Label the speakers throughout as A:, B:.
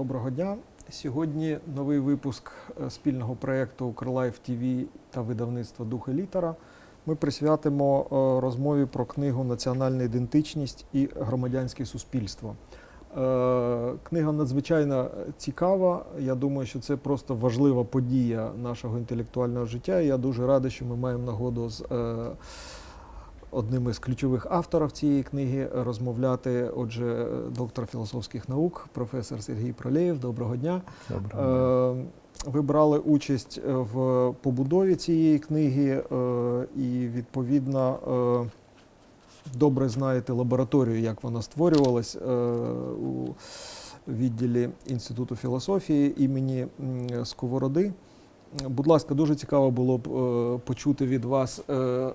A: Доброго дня. Сьогодні новий випуск е, спільного проєкту Укрлайф ТВ та видавництва і літера. Ми присвятимо е, розмові про книгу Національна ідентичність і громадянське суспільство. Е, Книга надзвичайно цікава. Я думаю, що це просто важлива подія нашого інтелектуального життя. Я дуже радий, що ми маємо нагоду з одним із ключових авторів цієї книги розмовляти. Отже, е, доктор філософських наук, професор Сергій Пролєєв. Доброго дня.
B: Доброго
A: Е, Ви брали участь е, в побудові цієї книги е, і, відповідно, е, добре знаєте лабораторію, як вона створювалась е, у відділі Інституту філософії імені Сковороди. Будь ласка, дуже цікаво було б е, почути від вас, е,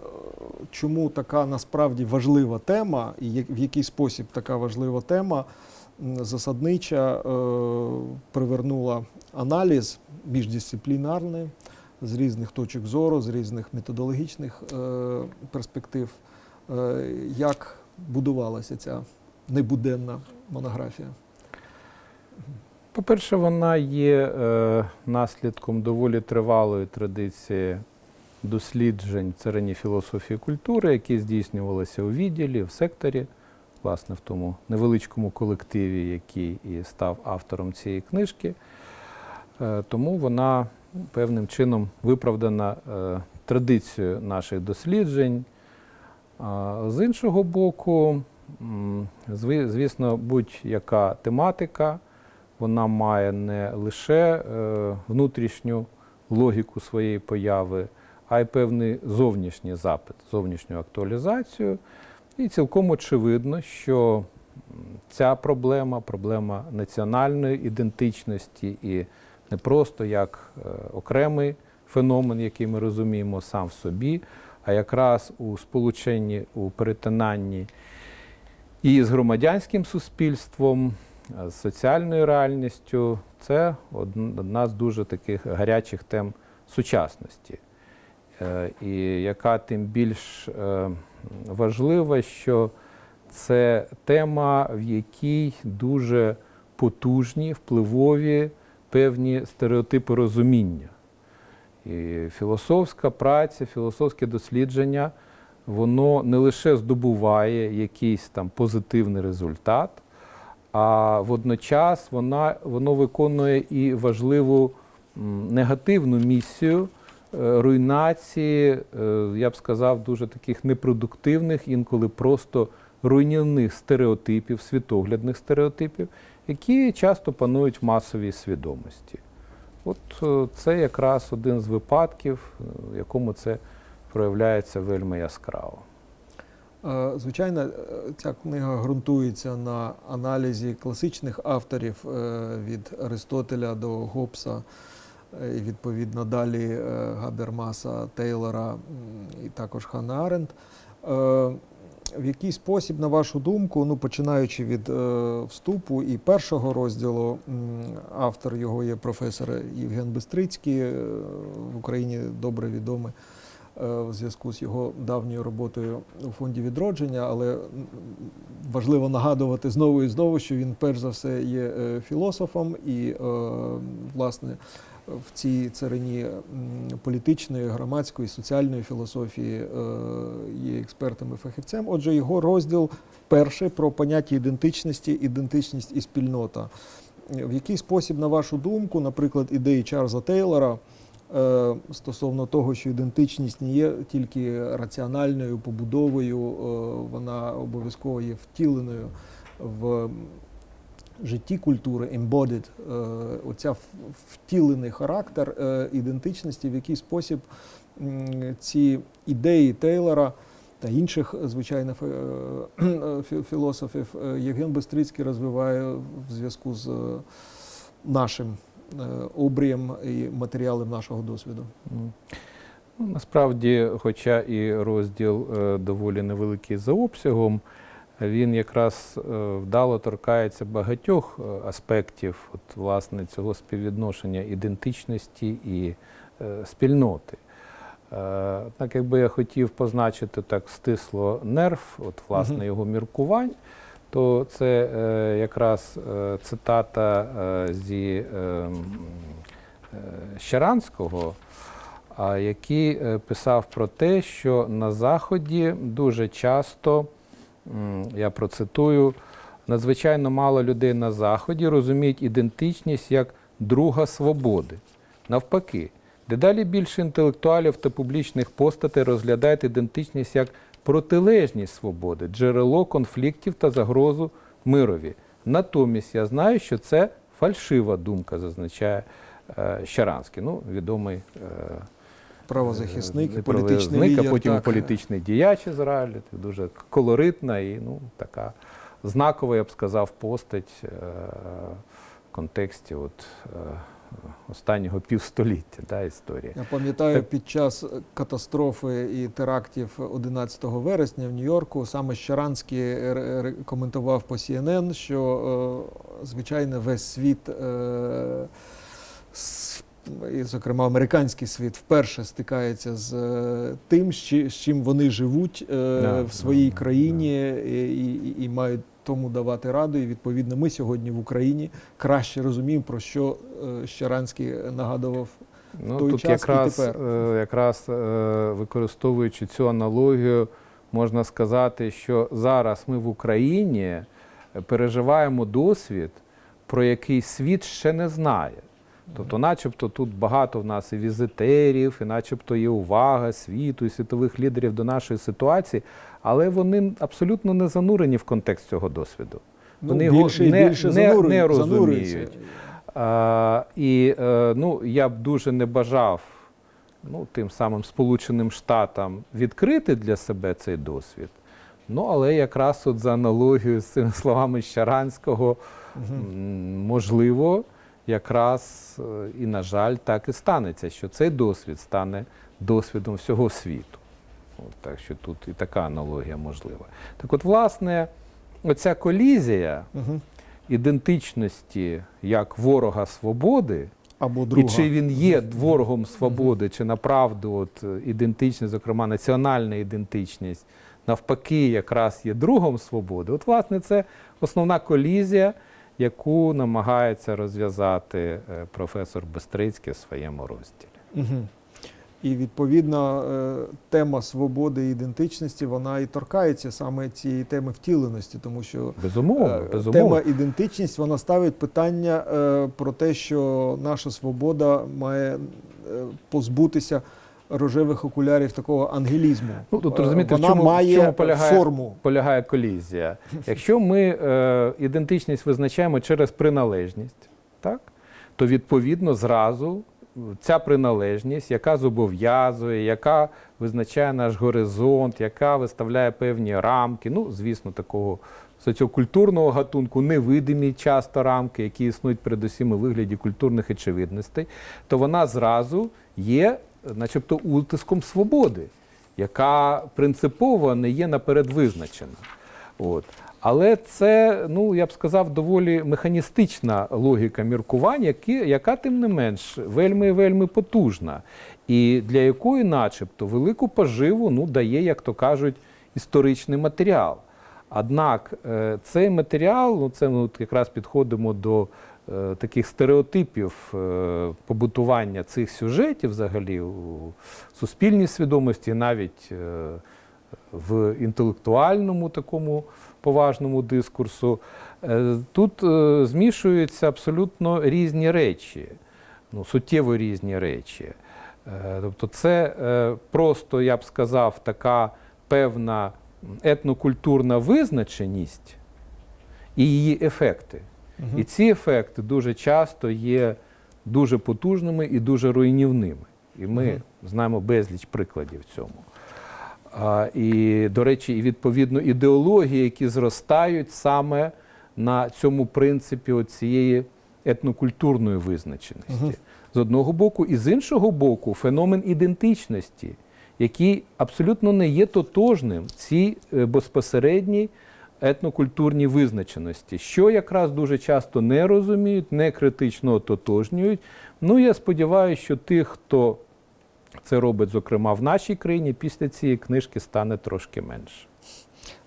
A: чому така насправді важлива тема, і в який спосіб така важлива тема засаднича е, привернула аналіз міждисциплінарний з різних точок зору, з різних методологічних е, перспектив. Е, Як будувалася ця небуденна монографія?
B: По-перше, вона є е, наслідком доволі тривалої традиції досліджень в царині філософії культури, які здійснювалися у відділі, в секторі, власне, в тому невеличкому колективі, який і став автором цієї книжки. Е, тому вона певним чином виправдана е, традицією наших досліджень. З іншого боку, звісно, будь-яка тематика вона має не лише е, внутрішню логіку своєї появи, а й певний зовнішній запит, зовнішню актуалізацію. І цілком очевидно, що ця проблема, проблема національної ідентичності і не просто як е, окремий феномен, який ми розуміємо сам в собі, а якраз у сполученні, у перетинанні і з громадянським суспільством, з соціальною реальністю це одна з дуже таких гарячих тем сучасності. Е, І яка тим більш е, важлива, що це тема, в якій дуже потужні, впливові певні стереотипи розуміння. І філософська праця, філософське дослідження, воно не лише здобуває якийсь там позитивний результат, а водночас вона, воно виконує і важливу негативну місію руйнації, е, я б сказав, дуже таких непродуктивних, інколи просто руйнівних стереотипів, світоглядних стереотипів, які часто панують в масовій свідомості. От е, це якраз один з випадків, е, в якому це проявляється вельми яскраво.
A: Звичайно, ця книга ґрунтується на аналізі класичних авторів від Аристотеля до Гоббса, і відповідно далі е, Габермаса, Тейлора і також Ханна Аренд. Е, В який спосіб, на вашу думку, ну починаючи від е, вступу і першого розділу, автор його є професор Євген Бистрицький, е, в Україні добре відомий е, в зв'язку з його давньою роботою у фонді відродження, але важливо нагадувати знову і знову, що він перш за все є е, філософом і, е, власне, в цій царині політичної, громадської, соціальної філософії е, є експертом і фахівцем. Отже, його розділ перший про поняття ідентичності, ідентичність і спільнота. В який спосіб, на вашу думку, наприклад, ідеї Чарльза Тейлора е, стосовно того, що ідентичність не є тільки раціональною побудовою, е, вона обов'язково є втіленою в житті культури, embodied, е, оця втілений характер е, ідентичності, в який спосіб ці ідеї Тейлора та інших, звичайно, фе- е, фі- філософів Євген Бестрицький розвиває в зв'язку з нашим обрієм і матеріалом нашого досвіду.
B: Ну, насправді, хоча і розділ доволі невеликий за обсягом, він якраз е, вдало торкається багатьох е, аспектів от, власне, цього співвідношення ідентичності і е, спільноти. Е, Так, якби я хотів позначити так стисло нерв, от, власне, його міркувань, то це е, якраз е, цитата е, зі е, е, Щеранського, а, який писав про те, що на Заході дуже часто, я процитую, надзвичайно мало людей на Заході розуміють ідентичність як друга свободи. Навпаки, дедалі більше інтелектуалів та публічних постатей розглядають ідентичність як протилежність свободи, джерело конфліктів та загрозу мирові. Натомість я знаю, що це фальшива думка, зазначає е, Щаранський, ну, відомий е,
A: Правозахисник, і політичний лідер.
B: а потім
A: так.
B: політичний діяч Ізраїлю. Це дуже колоритна і ну, така знакова, я б сказав, постать е, в контексті от, е, останнього півстоліття да, історії.
A: Я пам'ятаю,
B: Так.
A: під час катастрофи і терактів 11 вересня в Нью-Йорку саме Щаранський коментував по CNN, що, е, звичайно, весь світ, і, зокрема, американський світ, вперше стикається з е, тим, з чим вони живуть е,
B: Да,
A: в своїй
B: да,
A: країні і, і, і мають тому давати раду. І відповідно, ми сьогодні в Україні краще розуміємо, про що е, Щаранський нагадував
B: Ну,
A: той
B: тут
A: час і тепер.
B: якраз використовуючи цю аналогію, можна сказати, що зараз ми в Україні переживаємо досвід, про який світ ще не знає. Тобто, начебто, тут багато в нас і візитерів, і начебто є увага світу і світових лідерів до нашої ситуації, але вони абсолютно не занурені в контекст цього досвіду. Вони його
A: Ну, більше і
B: не-
A: більше
B: не-
A: занурюють-
B: не розуміють. А, і е, ну, я б дуже не бажав ну, тим самим Сполученим Штатам відкрити для себе цей досвід. Ну, але якраз от за аналогією з цими словами Щаранського, м, можливо, якраз е, і, на жаль, так і станеться, що цей досвід стане досвідом всього світу. От, так що тут і така аналогія можлива. Так от, власне, оця колізія
A: Мгм.
B: ідентичності як ворога свободи,
A: Або друга.
B: і чи він є ворогом свободи, чи направду от, е, ідентичність, зокрема національна ідентичність, навпаки, якраз є другом свободи. От, власне, це основна колізія, яку намагається розв'язати е, професор Бестрицький в своєму розділі.
A: Мгм. І відповідно е, тема свободи і ідентичності вона і торкається саме цієї теми втіленості, тому що
B: Безумовно,
A: е,
B: безумовно.
A: тема ідентичність вона ставить питання про те, що наша свобода має позбутися рожевих окулярів такого ангелізму.
B: Ну, тут
A: Е,
B: розумієте, в
A: вона
B: чому- в
A: має
B: чому полягає-
A: форму.
B: полягає колізія. Якщо ми е, ідентичність визначаємо через приналежність, так, то відповідно зразу ця приналежність, яка зобов'язує, яка визначає наш горизонт, яка виставляє певні рамки, ну, звісно, такого соціокультурного гатунку, невидимі часто рамки, які існують передусім у вигляді культурних очевидностей, то вона зразу є, начебто, утиском свободи, яка принципово не є наперед визначена. От. Але це, ну я б сказав, доволі механістична логіка міркування, яка, тим не менш, вельми вельми потужна, і для якої, начебто, велику поживу ну, дає, як то кажуть, історичний матеріал. Однак е, цей матеріал, ну це ми от якраз підходимо до таких стереотипів е, побутування цих сюжетів взагалі у суспільній свідомості, навіть е, в інтелектуальному такому поважному дискурсу. Е, Тут е, змішуються абсолютно різні речі, ну, суттєво різні речі. Е, Тобто, це е, просто, я б сказав, така певна етнокультурна визначеність і її ефекти.
A: Мгм.
B: І ці ефекти дуже часто є дуже потужними і дуже руйнівними. І ми
A: Мгм.
B: знаємо безліч прикладів цьому. А, і, до речі, і відповідно ідеології, які зростають саме на цьому принципі цієї етнокультурної визначеності.
A: Мгм.
B: З одного боку, і з іншого боку, феномен ідентичності, який абсолютно не є тотожним цій е, безпосередній етнокультурній визначеності, що якраз дуже часто не розуміють, не критично ототожнюють. Ну, я сподіваюся, що тих, хто це робить, зокрема в нашій країні, після цієї книжки стане трошки менше.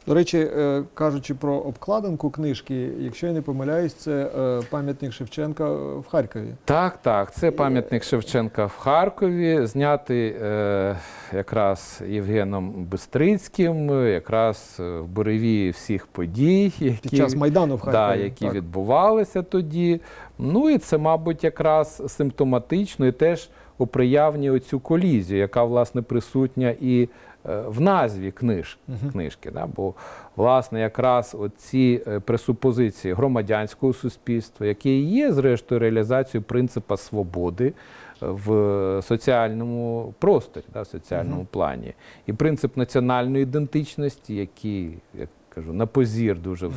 A: До речі, е, кажучи про обкладинку книжки, якщо я не помиляюсь, це е, пам'ятник Шевченка в Харкові.
B: Так, так, це пам'ятник Шевченка в Харкові, знятий е, якраз Євгеном Бистрицьким, е, якраз е, в буревії всіх подій, які,
A: Під час Майдану в Харкові.
B: да, які
A: так.
B: відбувалися тоді. Ну і це, мабуть, якраз симптоматично і теж оприявнює оцю колізію, яка власне присутня і е, в назві книж, книжки. Да? Бо, власне, якраз оці е, пресупозиції громадянського суспільства, які є, зрештою, реалізацією принципа свободи е, в соціальному просторі, да, в соціальному плані. І принцип національної ідентичності, який, як кажу, на позір дуже.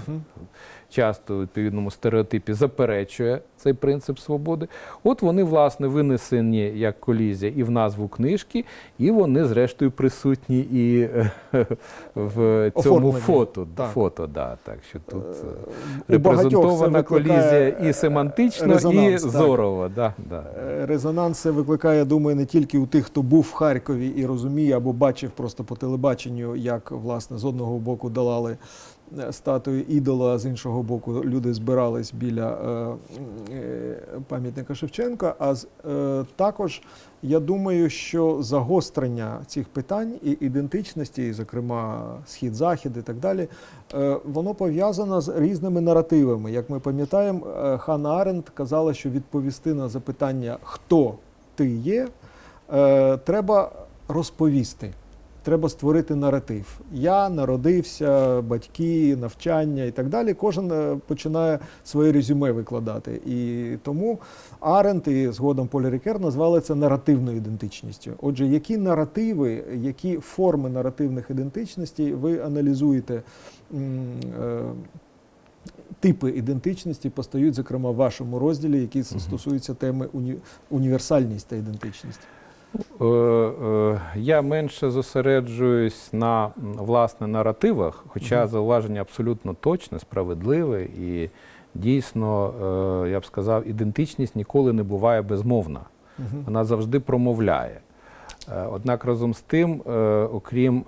B: Часто у відповідному стереотипі заперечує цей принцип свободи. От вони, власне, винесені як колізія і в назву книжки, і вони, зрештою, присутні і е, в цьому фото.
A: Так.
B: фото да, так що тут е,
A: це
B: репрезентована колізія і семантично, і зорова. Да, да.
A: Е, Резонанс це викликає, думаю, не тільки у тих, хто був в Харкові і розуміє або бачив просто по телебаченню, як власне з одного боку долали е, статую ідола, а з іншого боку люди збирались біля е, е, пам'ятника Шевченка. А з- також я думаю, що загострення цих питань і ідентичності, зокрема схід-захід і так далі, воно пов'язано з різними наративами. Як ми пам'ятаємо, Ханна Аренд казала, що відповісти на запитання, хто ти є, треба розповісти. Треба створити наратив. Я народився, батьки, навчання і так далі. Кожен е, починає своє резюме викладати. І тому Аренд і згодом Полі Рікер назвали це наративною ідентичністю. Отже, які наративи, які форми наративних ідентичностей ви аналізуєте? е, Типи ідентичності постають, зокрема, в вашому розділі, які стосуються теми уні... універсальність та ідентичність.
B: Е, е, Я менше зосереджуюсь на власне наративах, хоча зауваження абсолютно точне, справедливе і дійсно, е, я б сказав, ідентичність ніколи не буває безмовна. Вона завжди промовляє. Однак разом з тим, окрім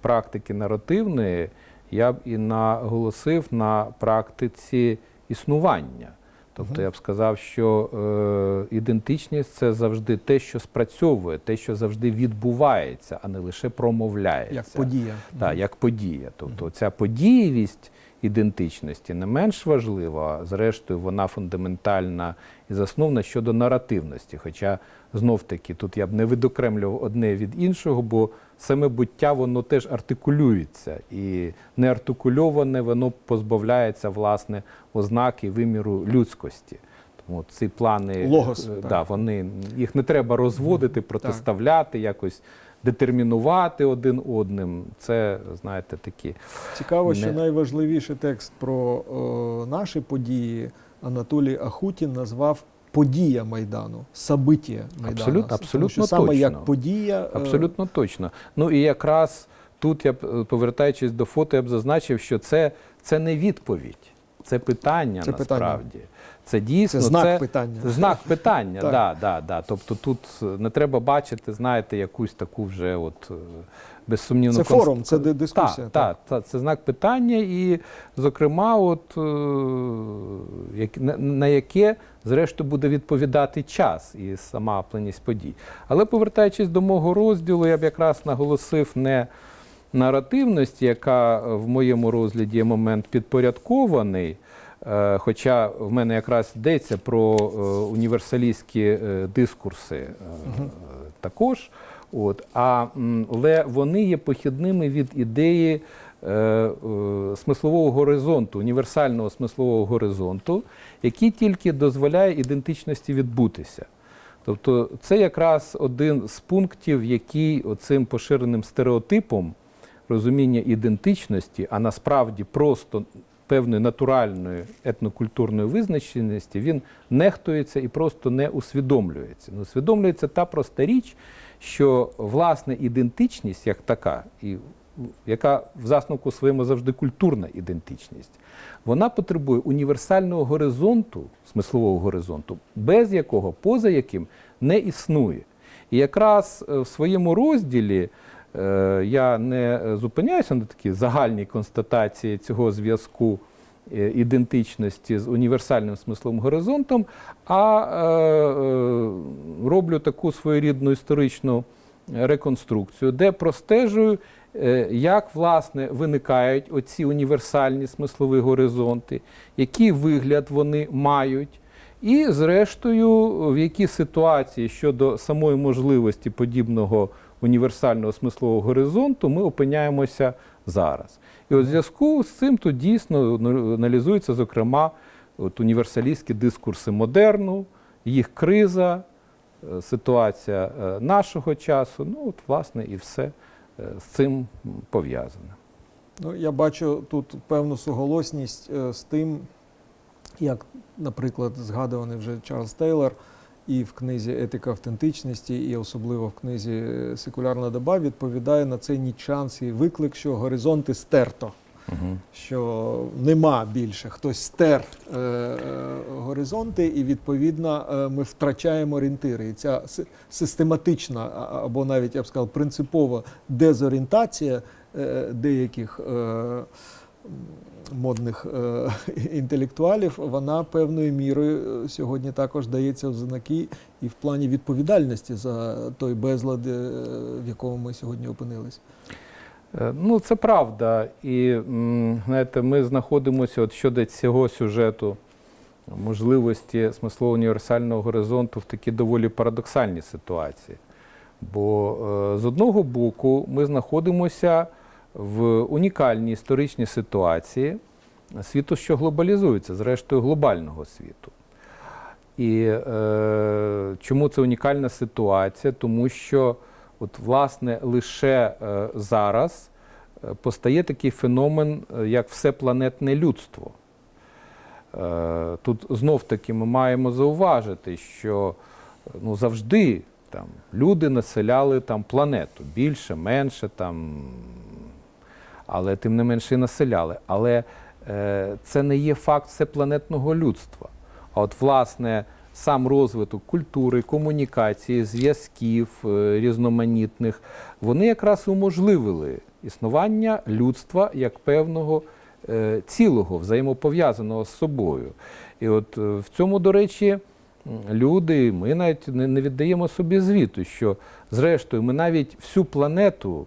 B: практики наративної, я б і наголосив на практиці існування. Тобто я б сказав, що е, ідентичність це завжди те, що спрацьовує, те, що завжди відбувається, а не лише промовляється.
A: Як подія.
B: Так, як подія. Тобто ця подієвість ідентичності не менш важлива, зрештою вона фундаментальна і засновна щодо наративності. Хоча знов-таки тут я б не видокремлював одне від іншого, бо саме буття воно теж артикулюється, і неартикульоване воно позбавляється власне ознаки виміру людськості. Тому ці плани
A: Логос,
B: е,
A: так.
B: да, вони їх не треба розводити, протиставляти, якось детермінувати один одним. Це, знаєте, такі.
A: Цікаво, що найважливіший текст про е, наші події Анатолій Ахутін назвав подія Майдану, собиття Майдану.
B: Абсолютно-
A: Тому
B: абсолютно
A: що саме
B: точно.
A: як подія. е,
B: Абсолютно точно. Ну і якраз тут я б, е, повертаючись до фото, я б зазначив, що це, це не відповідь, це питання
A: Це питання.
B: насправді. Це дійсно
A: Це знак
B: це,
A: питання.
B: знак питання.
A: Так.
B: да, да, да. Тобто тут е, не треба бачити, знаєте, якусь таку вже от. Безсумнівно,
A: Це форум, це ди- дискусія,
B: Так, так, так, це знак питання, і, зокрема, от, е, на, яке, зрештою, буде відповідати час і сама плинність подій. Але повертаючись до мого розділу, я б якраз наголосив не наративності, яка е, в моєму розгляді є момент підпорядкований. е, Хоча в мене якраз йдеться про універсалістські дискурси
A: Мгм.
B: також. От, а, але вони є похідними від ідеї е, е, смислового горизонту, універсального смислового горизонту, який тільки дозволяє ідентичності відбутися. Тобто це якраз один з пунктів, який оцим поширеним стереотипом розуміння ідентичності, а насправді просто певної натуральної етнокультурної визначеності, він нехтується і просто не усвідомлюється. Не усвідомлюється та проста річ, що власне ідентичність як така, і яка в засновку своєму завжди культурна ідентичність, вона потребує універсального горизонту, смислового горизонту, без якого, поза яким не існує. І якраз е, в своєму розділі е, я не зупиняюся на такій загальній констатації цього зв'язку е, ідентичності з універсальним смисловим горизонтом, а е, е, роблю таку своєрідну історичну реконструкцію, де простежую, е, як власне виникають оці універсальні смислові горизонти, який вигляд вони мають. І, зрештою, в які ситуації щодо самої можливості подібного універсального смислового горизонту ми опиняємося зараз. І от в зв'язку з цим тут дійсно аналізуються, зокрема, от універсалістські дискурси модерну, їх криза, е, ситуація е, нашого часу. Ну, от, власне, і все е, з цим пов'язане.
A: Ну, я бачу тут певну суголосність з тим, як, наприклад, згадуваний вже Чарльз Тейлор і в книзі Етика автентичності, і особливо в книзі е, Секулярна доба відповідає на цей нічанський виклик, що горизонти стерто.
B: Угу.
A: що нема більше, хтось стер е, е, горизонти, і відповідно е, ми втрачаємо орієнтири. І ця систематична або навіть я б сказав принципова дезорієнтація е, деяких е, модних е, інтелектуалів, вона певною мірою е, сьогодні також дається в знаки і в плані відповідальності за той безлад, е, в якому ми сьогодні опинилися.
B: Е, Ну, це правда. І знаєте, ми знаходимося от щодо цього сюжету можливості смислово універсального горизонту в такій доволі парадоксальній ситуації. Бо е, з одного боку ми знаходимося в унікальній історичній ситуації світу, що глобалізується, зрештою глобального світу. І е, чому це унікальна ситуація? Тому що, от, власне, лише е, зараз е, постає такий феномен, е, як всепланетне людство. Е, тут знов таки ми маємо зауважити, що е, ну, завжди там, люди населяли там, планету більше, менше, там, але тим не менше і населяли. Але е, це не є факт всепланетного людства. А от, власне, сам розвиток культури, комунікації, зв'язків е, різноманітних, вони якраз уможливили існування людства як певного е, цілого, взаємопов'язаного з собою. І от е, в цьому, до речі, люди, ми навіть не, віддаємо собі звіту, що зрештою ми навіть всю планету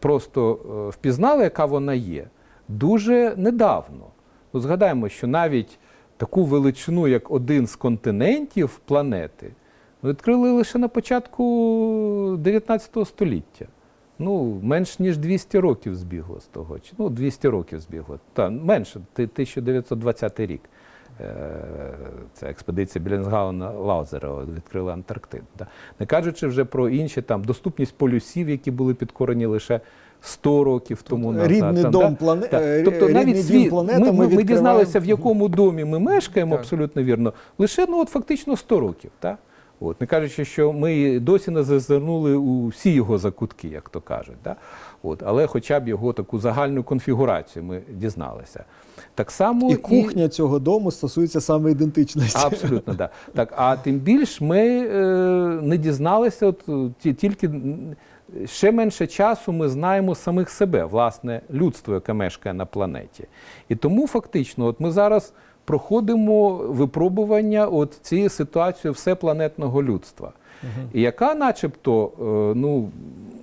B: просто е, впізнали, яка вона є, дуже недавно. Ну, згадаємо, що навіть таку величину, як один з континентів планети, відкрили лише на початку 19 століття. Ну, менш ніж 200 років збігло з того. Ну, 200 років збігло. Та, менше, 1920 рік. Е, Це експедиція Білінсгауна Лаузера відкрила Антарктиду. Не кажучи вже про інші там доступність полюсів, які були підкорені лише 100 років тому назад.
A: Рідний
B: там,
A: дом
B: да.
A: плане...
B: Так,
A: е,
B: Тобто
A: рідний
B: навіть світ,
A: планета
B: ми, ми, ми дізналися, в якому домі ми мешкаємо,
A: Так.
B: абсолютно вірно, лише ну, от, фактично 100 років. Так? От, не кажучи, що ми досі не зазирнули у всі його закутки, як то кажуть. Да? От, але хоча б його таку загальну конфігурацію ми дізналися. Так само
A: І кухня цього дому стосується саме ідентичності.
B: Абсолютно, да. так. А тим більш ми е, не дізналися, от, ті- тільки ще менше часу ми знаємо самих себе, власне, людство, яке мешкає на планеті. І тому фактично, от ми зараз проходимо випробування от цієї ситуації всепланетного людства. І яка, начебто, е, ну,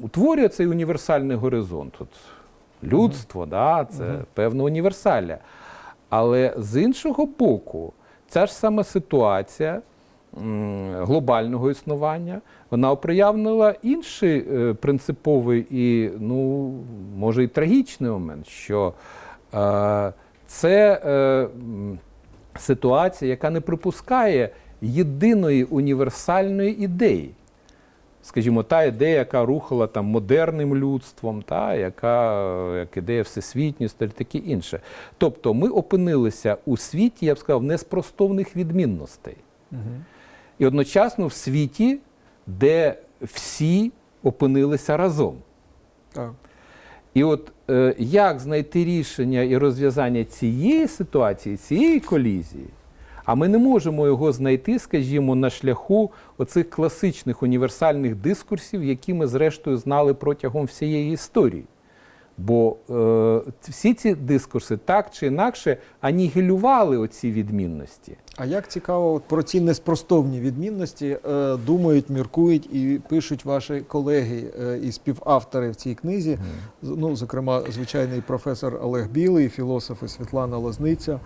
B: утворює цей універсальний горизонт. От, людство, да, це певна універсалія. Але з іншого боку, ця ж сама ситуація глобального існування, вона оприявнила інший е, принциповий і, ну, може, і трагічний момент, що е, це е, ситуація, яка не припускає єдиної універсальної ідеї скажімо, та ідея, яка рухала там модерним людством, та яка як ідея всесвітньості, і таке інше. Тобто ми опинилися у світі, я б сказав, неспростовних відмінностей. І одночасно в світі, де всі опинилися разом.
A: Так.
B: І от е, як знайти рішення і розв'язання цієї ситуації, цієї колізії, А ми не можемо його знайти, скажімо, на шляху оцих класичних універсальних дискурсів, які ми зрештою знали протягом всієї історії. Бо е, всі ці дискурси так чи інакше анігілювали оці відмінності.
A: А як цікаво, от про ці неспростовні відмінності е, думають, міркують і пишуть ваші колеги е, і співавтори в цій книзі. З- Ну, зокрема, звичайний професор Олег Білий, філософи Світлана Лозниця,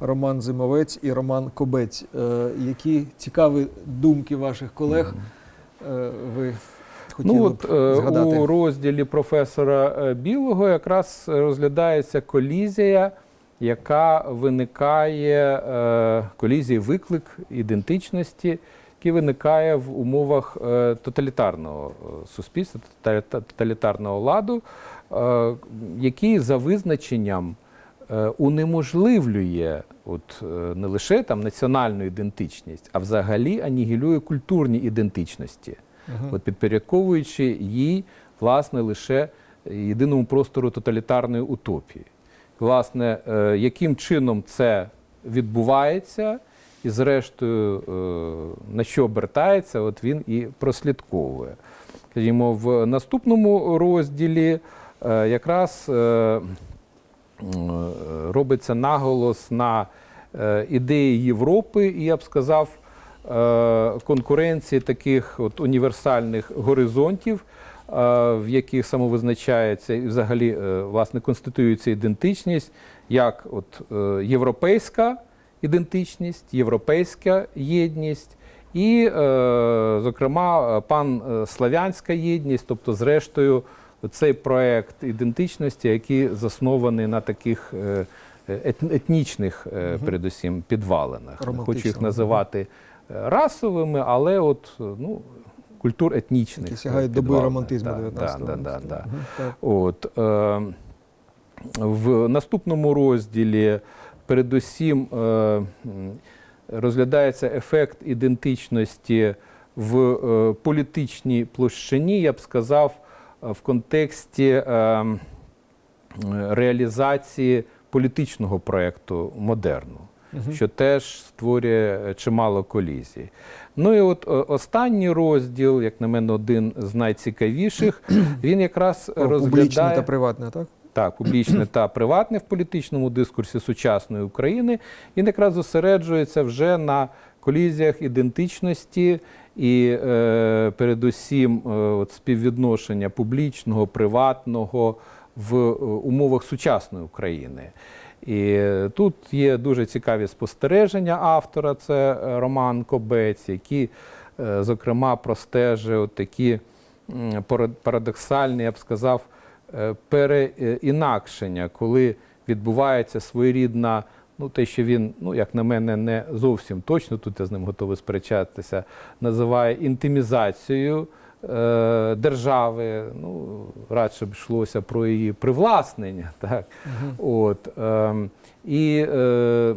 A: Роман Зимовець і Роман Кобець. Е, які цікаві думки ваших колег е, ви хотіли
B: Ну, от, е,
A: згадати?
B: у розділі професора е, Білого якраз розглядається колізія, яка виникає, е, колізія виклик ідентичності, який виникає в умовах тоталітарного суспільства, тоталітарного ладу, який за визначенням унеможливлює от, не лише там, національну ідентичність, а взагалі анігілює культурні ідентичності
A: Мгм.
B: от підпорядковуючи їй, власне, лише єдиному простору тоталітарної утопії. Власне, е, яким чином це відбувається, і зрештою, е, на що обертається, от він і прослідковує. Скажімо, в наступному розділі е, якраз е, е, робиться наголос на е, ідеї Європи, і я б сказав, е, конкуренції таких от універсальних горизонтів, е, в яких самовизначається і взагалі е, власне конституюється ідентичність, як от е, європейська ідентичність, європейська єдність. І, е, зокрема, панслав'янська єдність, тобто, зрештою, цей проект ідентичності, який заснований на таких е, етнічних, е, передусім, підвалинах. Хочу їх називати е, расовими, але от ну, культур етнічних.
A: які сягають доби романтизму
B: Да,
A: 19
B: да, да, да, да. От, е, в наступному розділі передусім е, розглядається ефект ідентичності в е, політичній площині, я б сказав, в контексті е, реалізації політичного проєкту модерну. Що теж створює е, чимало колізій. Ну і от останній розділ, як на мене, один з найцікавіших, він якраз
A: Публічне
B: розглядає
A: та приватне, так?
B: так, публічне та приватне в політичному дискурсі сучасної України. Він якраз зосереджується вже на колізіях ідентичності і е, передусім е, от співвідношення публічного, приватного в е, умовах сучасної України. І тут є дуже цікаві спостереження автора, це е, Роман Кобець, який, е, зокрема, простежує такі парадоксальні, я б сказав, е, переінакшення, коли відбувається своєрідна, ну те, що він, ну як на мене, не зовсім точно, тут я з ним готовий сперечатися, називає інтимізацією держави. Ну, радше б йшлося про її привласнення. Так? От, е, і е,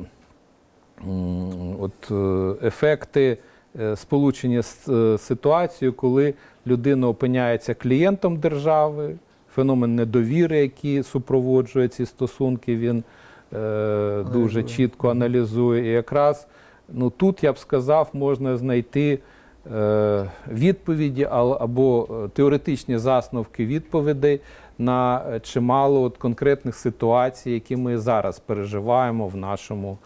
B: от, е, ефекти е, сполучення з е, ситуацією, коли людина опиняється клієнтом держави, феномен недовіри, який супроводжує ці стосунки, він е, дуже чітко аналізує. І якраз ну, тут я б сказав, можна знайти е, відповіді або е, теоретичні засновки відповідей на е, чимало от конкретних ситуацій, які ми зараз переживаємо в нашому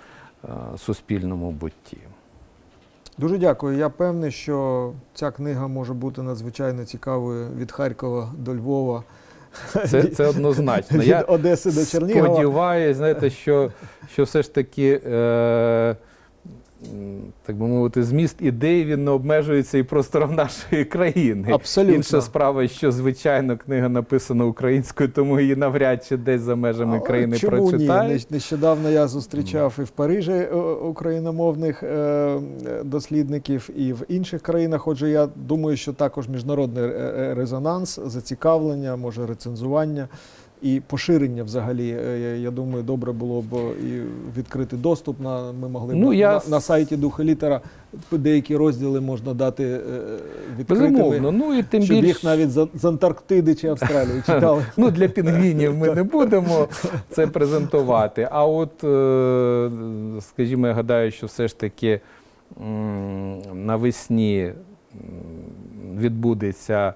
B: е, суспільному бутті.
A: Дуже дякую. Я певний, що ця книга може бути надзвичайно цікавою від Харкова до Львова,
B: Це, це однозначно.
A: від
B: Я
A: Одеси до Чернігова.
B: сподіваюся, знаєте, що, що все ж таки. Е, так би мовити, зміст ідей він не обмежується і простором нашої країни.
A: Абсолютно.
B: Інша справа, що звичайно книга написана українською, тому її навряд чи десь за межами
A: Але
B: країни
A: Чому
B: прочитають.
A: ні? Нещодавно я зустрічав і в Парижі е, україномовних е, дослідників, і в інших країнах. Отже, я думаю, що також міжнародний е, резонанс, зацікавлення, може рецензування і поширення взагалі. Е, Я, думаю, добре було б і відкрити доступ на ми могли б
B: Ну,
A: на,
B: я
A: на, на сайті Духа Літера деякі розділи можна дати е, відкритими,
B: Безумовно, ну і тим
A: щоб
B: більше.
A: їх навіть з, Антарктиди чи Австралії читали.
B: Ну, для пінгвінів ми не будемо це презентувати. А от, е, скажімо, я гадаю, що все ж таки навесні відбудеться е,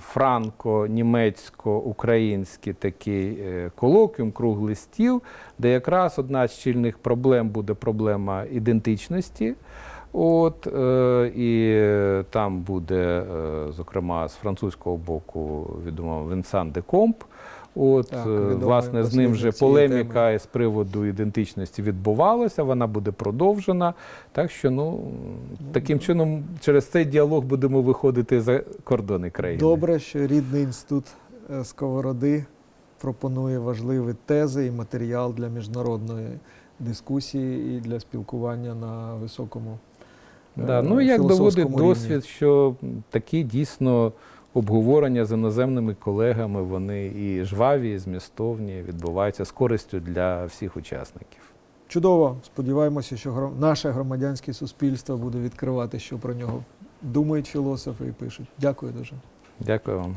B: франко-німецько-український такий е, колоквіум, круглий стіл, де якраз одна з чільних проблем буде проблема ідентичності. От, е, і там буде, е, зокрема, з французького боку відомо Венсан де Комп. От,
A: Так,
B: е,
A: відомий
B: власне, з ним вже полеміка з приводу ідентичності відбувалася, вона буде продовжена. Так що, ну, таким чином, через цей діалог будемо виходити за кордони країни.
A: Добре, що рідний інститут е, Сковороди пропонує важливі тези і матеріал для міжнародної дискусії і для спілкування на високому. е,
B: Да, ну, як доводить
A: рівні.
B: досвід, що такі дійсно обговорення з іноземними колегами, вони і жваві, і змістовні, відбуваються з користю для всіх учасників.
A: Чудово. Сподіваємося, що наше громадянське суспільство буде відкривати, що про нього думають філософи і пишуть. Дякую дуже.
B: Дякую вам.